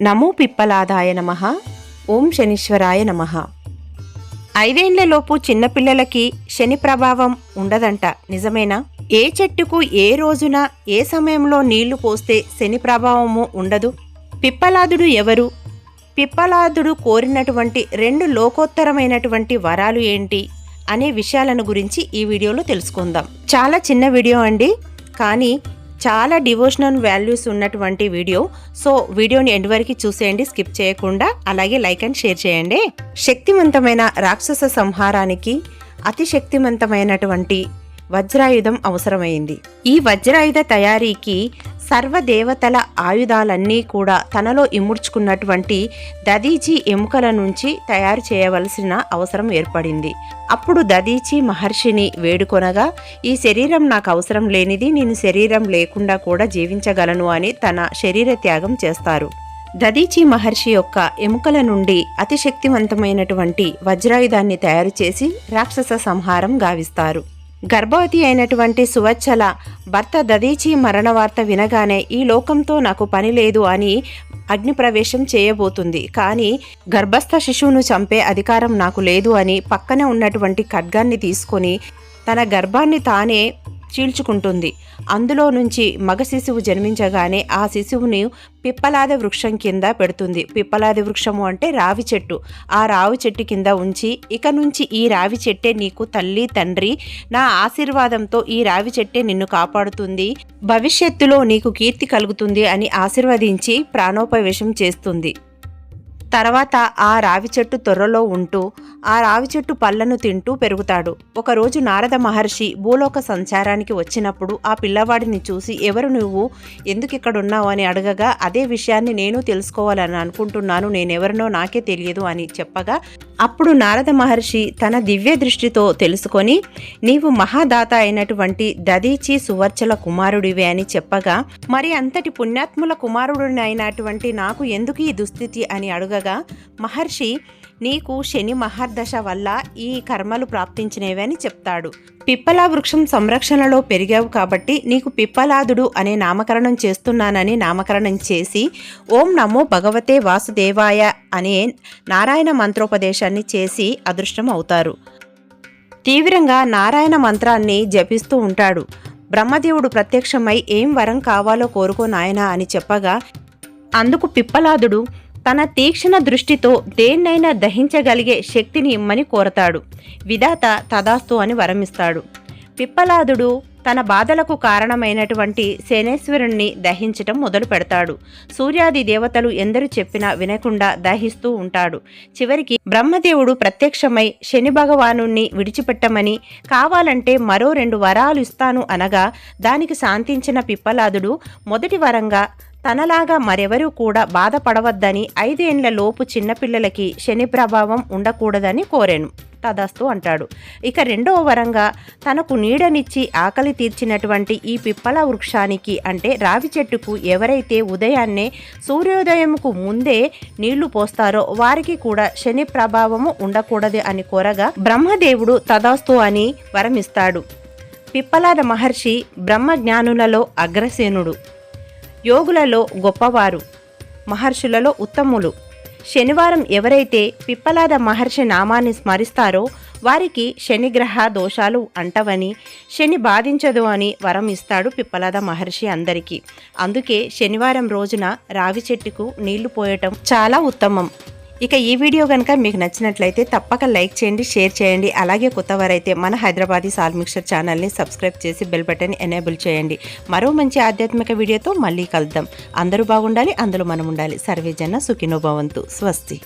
నమో పిప్పలాదాయ నమ. ఓం శనీశ్వరాయ నమ. ఐదేండ్లలోపు చిన్నపిల్లలకి శని ప్రభావం ఉండదంట నిజమేనా? ఏ చెట్టుకు ఏ రోజున ఏ సమయంలో నీళ్ళు పోస్తే శని ప్రభావము ఉండదు? పిప్పలాదుడు ఎవరు? పిప్పలాదుడు కోరినటువంటి రెండు లోకోత్తరమైనటువంటి వరాలు ఏంటి అనే విషయాలను గురించి ఈ వీడియోలో తెలుసుకుందాం. చాలా చిన్న వీడియో అండి కానీ చాలా డివోషనల్ వాల్యూస్ ఉన్నటువంటి వీడియో సో వీడియోని ఎండ్ వరకు చూసేయండి స్కిప్ చేయకుండా అలాగే లైక్ అండ్ షేర్ చేయండి. శక్తివంతమైన రాక్షస సంహారానికి అతి శక్తివంతమైనటువంటి వజ్రాయుధం అవసరమైంది. ఈ వజ్రాయుధ తయారీకి సర్వదేవతల ఆయుధాలన్నీ కూడా తనలో ఇముడ్చుకున్నటువంటి దదీచి ఎముకల నుంచి తయారు చేయవలసిన అవసరం ఏర్పడింది. అప్పుడు దదీచి మహర్షిని వేడుకొనగా ఈ శరీరం నాకు అవసరం లేనిది నేను శరీరం లేకుండా కూడా జీవించగలను అని తన శరీర త్యాగం చేస్తారు. దదీచి మహర్షి యొక్క ఎముకల నుండి అతిశక్తివంతమైనటువంటి వజ్రాయుధాన్ని తయారు చేసి రాక్షస సంహారం గావిస్తారు. గర్భవతి అయినటువంటి సువచ్చల భర్త దదీచి మరణ వార్త వినగానే ఈ లోకంతో నాకు పని లేదు అని అగ్నిప్రవేశం చేయబోతుంది. కానీ గర్భస్థ శిశువును చంపే అధికారం నాకు లేదు అని పక్కనే ఉన్నటువంటి ఖడ్గాన్ని తీసుకొని తన గర్భాన్ని తానే చీల్చుకుంటుంది. అందులో నుంచి మగ శిశువు జన్మించగానే ఆ శిశువుని పిప్పలాద వృక్షం కింద పెడుతుంది. పిప్పలాది వృక్షము అంటే రావి చెట్టు. ఆ రావి చెట్టు కింద ఉంచి ఇక నుంచి ఈ రావి చెట్టే నీకు తల్లి తండ్రి నా ఆశీర్వాదంతో ఈ రావి చెట్టే నిన్ను కాపాడుతుంది. భవిష్యత్తులో నీకు కీర్తి కలుగుతుంది అని ఆశీర్వదించి ప్రాణోపవేశం చేస్తుంది. తర్వాత ఆ రావి చెట్టు తొర్రలో ఉంటూ ఆ రావి చెట్టు పళ్ళను తింటూ పెరుగుతాడు. ఒకరోజు నారద మహర్షి భూలోక సంచారానికి వచ్చినప్పుడు ఆ పిల్లవాడిని చూసి ఎవరు నువ్వు? ఎందుకు ఇక్కడ ఉన్నావు అని అడగగా అదే విషయాన్ని నేను తెలుసుకోవాలని అనుకుంటున్నాను. నేనెవరినో నాకే తెలియదు అని చెప్పగా అప్పుడు నారద మహర్షి తన దివ్య దృష్టితో తెలుసుకొని నీవు మహాదాత అయినటువంటి దదీచి సువర్చల కుమారుడివే అని చెప్పగా మరి అంతటి పుణ్యాత్ముల కుమారుడిని అయినటువంటి నాకు ఎందుకు ఈ దుస్థితి? అని అడగగా మహర్షి నీకు శని మహర్దశ వల్ల ఈ కర్మలు ప్రాప్తించినవి అని చెప్తాడు. పిప్పలా వృక్షం సంరక్షణలో పెరిగావు కాబట్టి నీకు పిప్పలాదుడు అనే నామకరణం చేస్తున్నానని నామకరణం చేసి ఓం నమో భగవతే వాసుదేవాయ అనే నారాయణ మంత్రోపదేశాన్ని చేసి అదృష్టం అవుతారు. తీవ్రంగా నారాయణ మంత్రాన్ని జపిస్తూ ఉంటాడు. బ్రహ్మదేవుడు ప్రత్యక్షమై ఏం వరం కావాలో కోరుకో నాయనా అని చెప్పగా అందుకు పిప్పలాదుడు తన తీక్షణ దృష్టితో దేన్నైనా దహించగలిగే శక్తిని ఇమ్మని కోరతాడు. విధాత తదాస్తు అని వరమిస్తాడు. పిప్పలాదుడు తన బాధలకు కారణమైనటువంటి శనేశ్వరుణ్ణి దహించటం మొదలు పెడతాడు. సూర్యాది దేవతలు ఎందరు చెప్పినా వినకుండా దహిస్తూ ఉంటాడు. చివరికి బ్రహ్మదేవుడు ప్రత్యక్షమై శని భగవానుణ్ణి విడిచిపెట్టమని కావాలంటే మరో రెండు వరాలు ఇస్తాను అనగా దానికి శాంతించిన పిప్పలాదుడు మొదటి వరంగా తనలాగా మరెవరూ కూడా బాధపడవద్దని ఐదేండ్లలోపు చిన్నపిల్లలకి శని ప్రభావం ఉండకూడదని కోరాను తదాస్తు అంటాడు. ఇక రెండవ వరంగా తనకు నీడనిచ్చి ఆకలి తీర్చినటువంటి ఈ పిప్పల వృక్షానికి అంటే రావి చెట్టుకు ఎవరైతే ఉదయాన్నే సూర్యోదయంకు ముందే నీళ్ళు పోస్తారో వారికి కూడా శని ప్రభావము ఉండకూడదు అని కోరగా బ్రహ్మదేవుడు తదాస్తు అని వరమిస్తాడు. పిప్పలాద మహర్షి బ్రహ్మజ్ఞానులలో అగ్రసేనుడు. యోగులలో గొప్పవారు మహర్షులలో ఉత్తములు. శనివారం ఎవరైతే పిప్పలాద మహర్షి నామాన్ని స్మరిస్తారో వారికి శనిగ్రహ దోషాలు అంటవని శని బాధించదు అని వరం ఇస్తాడు పిప్పలాద మహర్షి అందరికీ. అందుకే శనివారం రోజున రావి చెట్టుకు నీళ్ళు పోయటం చాలా ఉత్తమం. ఇక ఈ వీడియో కనుక మీకు నచ్చినట్లయితే తప్పక లైక్ చేయండి షేర్ చేయండి. అలాగే కొత్తవారైతే మన హైదరాబాదీ సాల్ మిక్సర్ ఛానల్ని సబ్స్క్రైబ్ చేసి బెల్ బటన్ ఎనేబుల్ చేయండి. మరో మంచి ఆధ్యాత్మిక వీడియోతో మళ్ళీ కలుద్దాం. అందరూ బాగుండాలి అందులో మనం ఉండాలి. సర్వేజన సుఖినోభవంతు స్వస్తి.